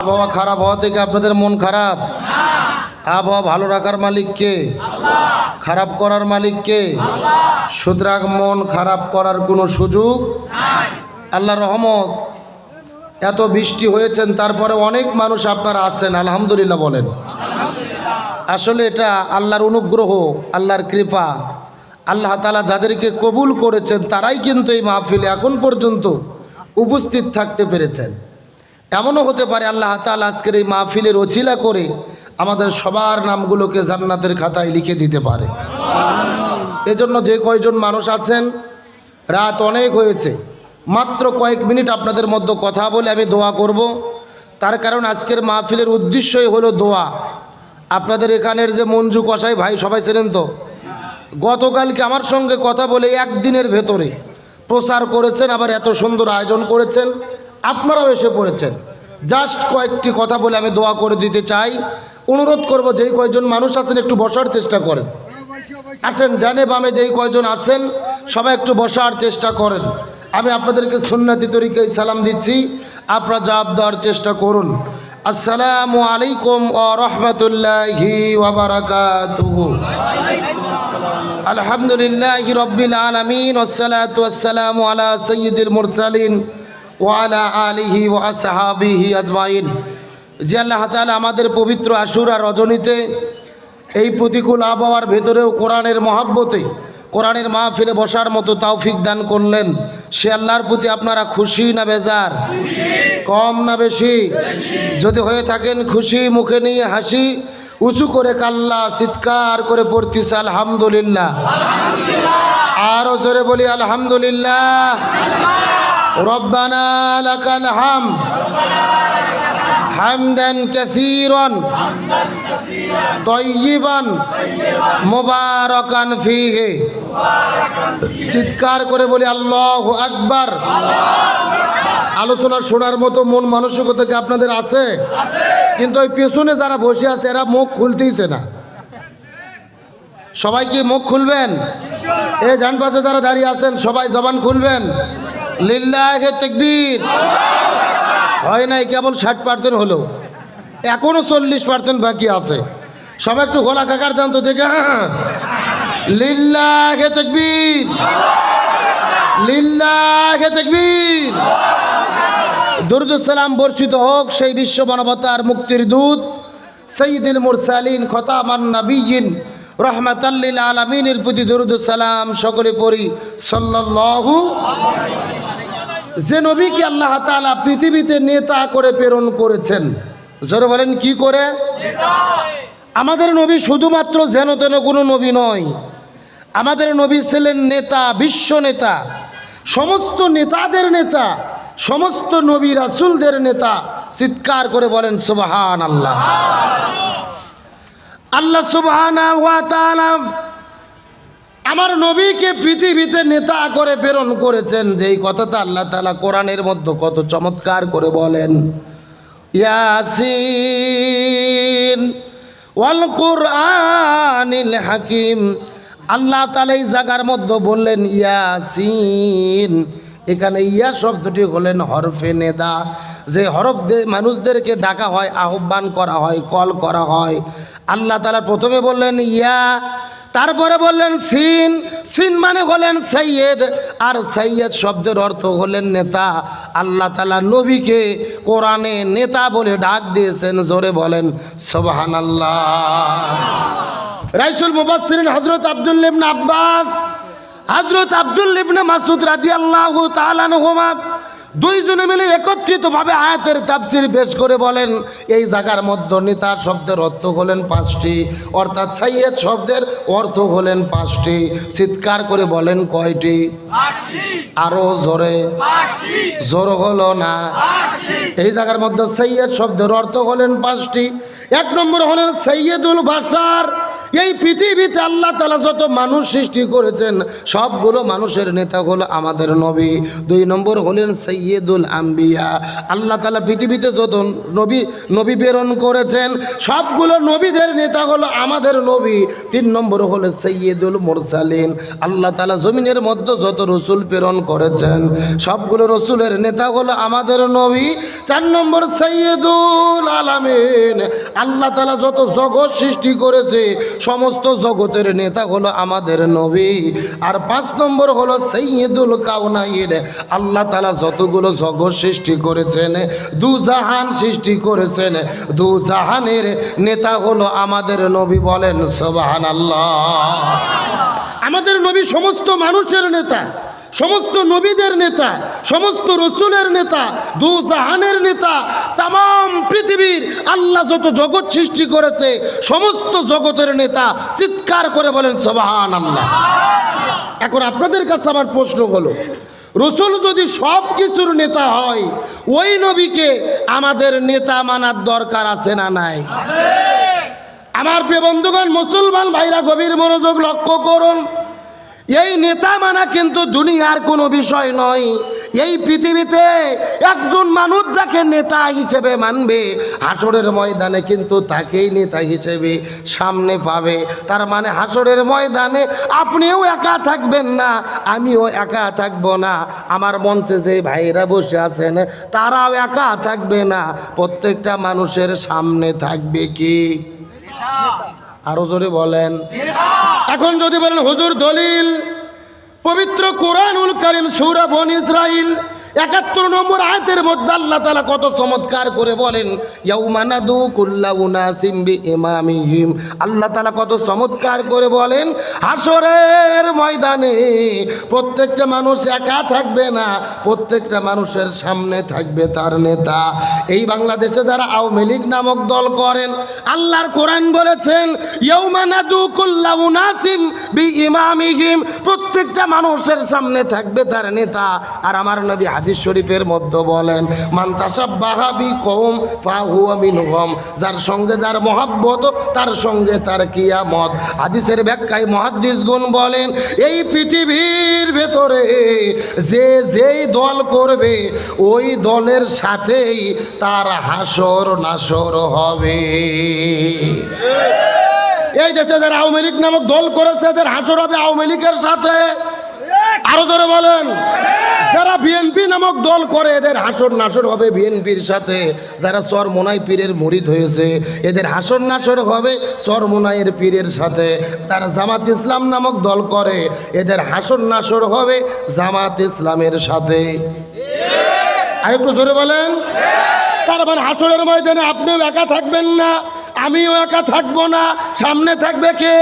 আবহাওয়া খারাপ হওয়া থেকে আপনাদের মন খারাপ? আবহাওয়া ভালো রাখার মালিক কে? খারাপ করার মালিক কে? সুতরাং মন খারাপ করার কোনো সুযোগ আল্লাহ রহমত। এত বৃষ্টি হয়েছেন তারপরে অনেক মানুষ আপনারা আছেন আলহামদুলিল্লাহ বলেন। আসলে এটা আল্লাহর অনুগ্রহ আল্লাহর কৃপা। আল্লাহ তালা যাদেরকে কবুল করেছেন তারাই কিন্তু এই মাহফিলে এখন পর্যন্ত উপস্থিত থাকতে পেরেছেন। এমনও হতে পারে আল্লাহ তালা আজকের এই মাহফিলের অছিলা করে আমাদের সবার নামগুলোকে জান্নাতের খাতায় লিখে দিতে পারে। এজন্য যে কয়জন মানুষ আছেন, রাত অনেক হয়েছে, মাত্র কয়েক মিনিট আপনাদের মধ্যে কথা বলে আমি দোয়া করব। তার কারণ আজকের মাহফিলের উদ্দেশ্যই হলো দোয়া। আপনাদের এখানের যে মঞ্জু কষাই ভাই, সবাই ছিলেন তো? গতকালকে আমার সঙ্গে কথা বলে একদিনের ভেতরে প্রচার করেছেন, আবার এত সুন্দর আয়োজন করেছেন। আপনারাও এসে পড়েছেন। জাস্ট কয়েকটি কথা বলে আমি দোয়া করে দিতে চাই। অনুরোধ করব যেই কয়েকজন মানুষ আছেন একটু বসার চেষ্টা করেন। আসেন, ডানে বামে যেই কয়জন আছেন, সবাই একটু বসার চেষ্টা করেন। আমি আপনাদেরকে সুন্নাতি তরিকায় সালাম দিচ্ছি। আপনারা জবাব দেওয়ার চেষ্টা করুন। আসসালামু আলাইকুম ও রহমতুল্লাহি আলহামদুলিল্লাহ রব্বিল আলমিন ওসালাত আলা সৈয়দুল মুরসালিন। ওয়ালা আলিহি ওয়া সাহাবিহি আজমাইন। যে আল্লাহ তাআলা আমাদের পবিত্র আশুরা রজনীতে এই প্রতিকূল আবহাওয়ার ভেতরেও কোরআনের মহাব্বতে, কোরআনের মাহফিলে বসার মতো তৌফিক দান করলেন। সে আল্লাহর প্রতি আপনারা খুশি না বেজার? কম না বেশি? যদি হয়ে থাকেন খুশি, মুখে নিয়ে হাসি, উঁচু করে কাল্লা, চিৎকার করে পড়তিছে আলহামদুলিল্লাহ। আরও জোরে বলি আলহামদুলিল্লাহ। রব্বানা লাকাল হাম। হামদান কাসীরান। তয়্যিবান মুবারাকান ফীহি। চিৎকার করে বলি, আল্লাহু আকবার। আলোচনা শোনার মতো মন মানসিকতা কি আপনাদের আছে? কিন্তু ওই পেছনে যারা বসে আছে, এরা মুখ খুলতেইছে না। সবাই কি মুখ খুলবেন? এই ডান পাশে যারা দাঁড়িয়ে আছেন, সবাই জবান খুলবেন? লিল্লাহে তেকবীর। হয় নাই, কেবল ষাট পার্সেন্ট হলো। এখনও চল্লিশ পার্সেন্ট বাকি আছে। সবাই একটু গোলা কাকার জানতো, দেখে হ্যাঁ লিল্লাহে তেকবীর। লিল্লাহে তেকবীর। দুরুদুসালাম বর্ষিত হোক, সেই বিশ্ব মানবতার মুক্তির দূত সঈদুল মুরসালিন, খতামান নবীন রহমাতাল্লিল আলমিনের প্রতি দুরুদুসালাম সকলে পড়ি, সাল্লাল্লাহু যে নবীকে আল্লাহ তাআলা পৃথিবীতে নেতা করে প্রেরণ করেছেন? জোরে বলেন, কি করে? আমাদের নবী শুধুমাত্র যেন তেন কোনো নবী নয়। আমাদের নবী ছিলেন নেতা, বিশ্ব নেতা, সমস্ত নেতাদের নেতা, সমস্ত নবী রাসুলদের নেতা। চিৎকার করে বলেন সুবাহান আল্লাহ আল্লাহ সুবহান আমার নবীকে পৃথিবীতে নেতা করে প্রেরণ করেছেন, যেই কথাটা আল্লাহ তাআলা কোরআনের মধ্যে কত চমৎকার করে বলেন। ইয়াসিন ওয়াল কুরআনিল হাকিম। আল্লাহ তাআলা এই জায়গার মধ্যে বললেন, ইয়াসিন। এখানে ইয়া শব্দটি হলেন হরফে নেদা। যে হরফ মানুষদেরকে ডাকা হয়, আহ্বান করা হয়, কল করা হয়। আল্লাহ তাআলা প্রথমে বললেন, ইয়া তারপরে বললেন, সিন। সিন মানে হলেন সৈয়দ আর সৈয়দ শব্দের অর্থ হলেন নেতা। আল্লাহ তালা নবীকে কোরআনে নেতা বলে ডাক দিয়েছেন, জোরে বলেন সোবাহান আল্লাহ রাইসুল মুবাসসিরিন হজরত আব্দুল ইবনে আব্বাস, হযরত আব্দুল ইবনে মাসউদ রাদিয়াল্লাহু তাআলা আনহুমা দুইজনে মিলে একত্রিতভাবে আয়াতের তাফসির পেশ করে বলেন, এই জায়গার মধ্যে নেতা শব্দের অর্থ হলেন পাঁচটি, অর্থাৎ সাইয়েদ শব্দের অর্থ হলেন পাঁচটি। চিৎকার করে বলেন কয়টি? আরও জোরে। জোর হলো না। এই জায়গার মধ্যে সৈয়দ শব্দের অর্থ হলেন পাঁচটি। এক নম্বর হলেন সৈয়দুল বাসার এই পৃথিবীতে আল্লাহ তালা যত মানুষ সৃষ্টি করেছেন, সবগুলো মানুষের নেতা হলো আমাদের নবী। দুই নম্বর হলেন সৈয়দুল আম্বিয়া। আল্লাহ তালা পৃথিবীতে যত নবী নবী প্রেরণ করেছেন, সবগুলো নবীদের নেতা হলো আমাদের নবী। তিন নম্বর হলো সৈয়দুল মুরসালিন। আল্লাহ তালা জমিনের মধ্যে যত রসুল প্রেরণ করেছেন, সবগুলো রসুলের নেতা হলো আমাদের নবী। চার নম্বর সৈয়দুল আলামিন। আল্লাহ তালা যত জগৎ সৃষ্টি করেছে সমস্ত জগতের নেতা হলো আমাদের নবী। আর পাঁচ নম্বর হলো সৈয়দুল কাউনাইন। আল্লাহ তালা যতগুলো জগৎ সৃষ্টি করেছেন, দু জাহান সৃষ্টি করেছেন, দু জাহানের নেতা হলো আমাদের নবী বলেন সোবাহান আল্লাহ আমাদের নবী সমস্ত মানুষের নেতা। সমস্ত নবীদের নেতা সমস্ত রসুলের নেতা দু জাহানের নেতা তাম পৃথিবীর আল্লাহ যত জগৎ সৃষ্টি করেছে সমস্ত জগতের নেতা চিৎকার করে বলেন সবাহান আল্লাহ এখন আপনাদের কাছে আমার প্রশ্ন হলো রসুল যদি সব কিছুর নেতা হয় ওই নবীকে আমাদের নেতা মানার দরকার আছে না নাই? আমার প্রিয় বন্ধুগণ মুসলমান ভাইরা গভীর মনোযোগ লক্ষ্য করুন। এই নেতা মানা কিন্তু দুনিয়ার কোনো বিষয় নয়। এই পৃথিবীতে একজন মানুষ যাকে নেতা হিসেবে মানবে, হাসরের ময়দানে কিন্তু তাকেই নেতা হিসেবে সামনে পাবে। তার মানে হাসরের ময়দানে আপনিও একা থাকবেন না, আমিও একা থাকব না। আমার মঞ্চে যে ভাইরা বসে আছেন, তারাও একা থাকবে না। প্রত্যেকটা মানুষের সামনে থাকবে কি? আরও জোরে বলেন। এখন যদি বলেন হুজুর দলিল পবিত্র কোরআনুল করিম সূরা বন ইসরাইল একাত্তর নম্বর আয়াতের মধ্যে আল্লাহ তালা কত চমৎকার করে বলেন ইয়াউমানাদু কুল্লা উনাসিম বি ইমামিহিম আল্লাহ তালা কত চমৎকার করে বলেন হাসরের ময়দানে প্রত্যেকটা মানুষ একা থাকবে না, প্রত্যেকটা মানুষের সামনে থাকবে তার নেতা। এই বাংলাদেশে যারা আওয়ামী লীগ নামক দল করেন, আল্লাহর কোরআন বলেছেন ইয়াউমানাদু কুল্লা উনাসিম বি ইমামিহিম প্রত্যেকটা মানুষের সামনে থাকবে তার নেতা। আর আমার নবী হাদিস শরীফের মধ্যে বলেন মান্তাসাব বাহাবি কম ফাহুয়া মিনহম যার সঙ্গে যার মহাব্বত, তার সঙ্গে তার কিয়ামত। হাদিসের ব্যাখ্যায় মহাদ্দিস গুণ বলেন, এই পৃথিবীর ভেতরে যে যেই দল করবে, ওই দলের সাথেই তার হাসর নাসর হবে। এই দেশে যারা আওয়ামী লীগ নামক দল করেছে, এদের হাসর হবে আওয়ামী লীগের সাথে। আরও জোরে বলেন। যারা বিএনপি নামক দল করে, এদের হাসর নাসর হবে বিএনপির সাথে। যারা চর মোনাই পীরের মুরিদ হয়েছে, এদের হাসর নাসর হবে চর মোনাইয়ের পীরের সাথে। যারা জামাত ইসলাম নামক দল করে, এদের হাসর নাসর হবে জামাত ইসলামের সাথে। আর একটু জোরে বলেন। তার মানে হাসরের ময়দানে আপনিও একা থাকবেন না। আমিও একা থাকব না। সামনে থাকবে কে?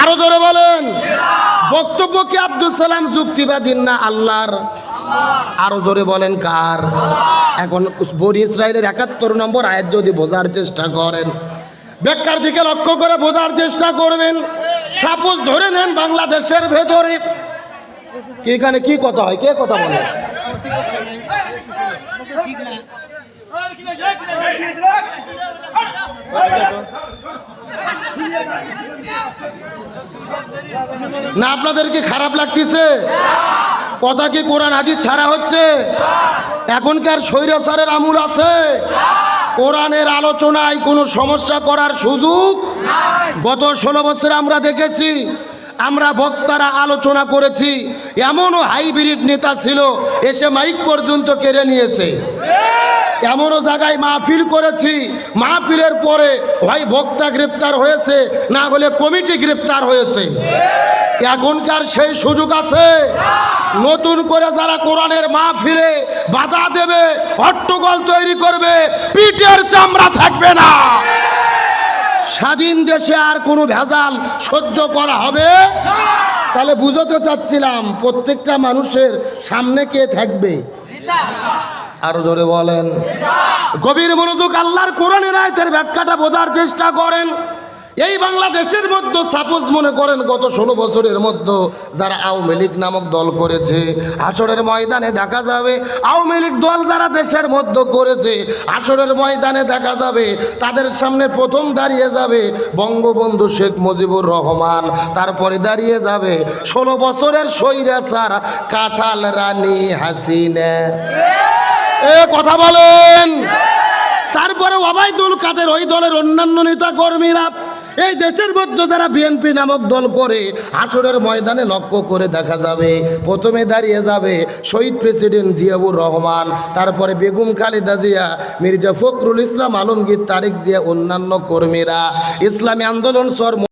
আরও জোরে বলেন। বক্তব্য কি আব্দুল সালাম যুক্তিবাদীর না আল্লাহর? আরও জোরে বলেন কার? এখন বনি ইসরায়েলের একাত্তর নম্বর আয়াত যদি বোঝার চেষ্টা করেন ব্যাখ্যার দিকে লক্ষ্য করে বোঝার চেষ্টা করবেন। সাপোজ ধরে নেন বাংলাদেশের ভেতরে। এখানে কি কথা হয়? কে কথা বলে? না, আপনাদের কি খারাপ লাগতেছে? কথা কি কোরআন হাজির ছাড়া হচ্ছে? এখনকার স্বৈরাচারের আমূল আছে? কোরআনের আলোচনায় কোনো সমস্যা করার সুযোগ? গত ষোলো বছর আমরা দেখেছি, আমরা বক্তারা আলোচনা করেছি, এমনও হাইব্রিড নেতা ছিল, এসে মাইক পর্যন্ত কেড়ে নিয়েছে। এমনও জায়গায় মাহফিল করেছি। মাহফিলের পরে হয় বক্তা গ্রেপ্তার হয়েছে, না হলে কমিটি গ্রেপ্তার হয়েছে। এখনকার সেই সুযোগ আছে। নতুন করে যারা কোরআনের মাহফিলে বাধা দেবে, হট্টগোল তৈরি করবে, পিঠের চামড়া থাকবে না। স্বাধীন দেশে আর কোনো ভেজাল সহ্য করা হবে? তাহলে বুঝতে চাচ্ছিলাম, প্রত্যেকটা মানুষের সামনে কে থাকবে? আরও জোরে বলেন। গভীর মনোযোগ আল্লাহর কোরআনের আয়তের ব্যাখ্যাটা বোঝার চেষ্টা করেন। এই বাংলাদেশের মধ্যে সাপোজ মনে করেন গত ষোলো বছরের মধ্যে যারা আওয়ামী লীগ নামক দল করেছে, আসরের ময়দানে দেখা যাবে আওয়ামী লীগ দল যারা দেশের মধ্যে করেছে, আসরের ময়দানে দেখা যাবে তাদের সামনে প্রথম দাঁড়িয়ে যাবে বঙ্গবন্ধু শেখ মুজিবুর রহমান। তারপরে দাঁড়িয়ে যাবে ষোলো বছরের স্বৈরাচার কাঁঠাল রানী হাসিনা। কথা বলেন। তারপরে ওবায়দুল কাদের ওই দলের অন্যান্য নেতা কর্মীরা এই দেশের মধ্যে যারা বিএনপি নামক দল করে আসরের ময়দানে লক্ষ্য করে দেখা যাবে, প্রথমে দাঁড়িয়ে যাবে শহীদ প্রেসিডেন্ট জিয়াউর রহমান, তারপরে বেগম খালেদা জিয়া, মির্জা ফখরুল ইসলাম, আলমগীর তারেক জিয়া, অন্যান্য কর্মীরা। ইসলামী আন্দোলন সর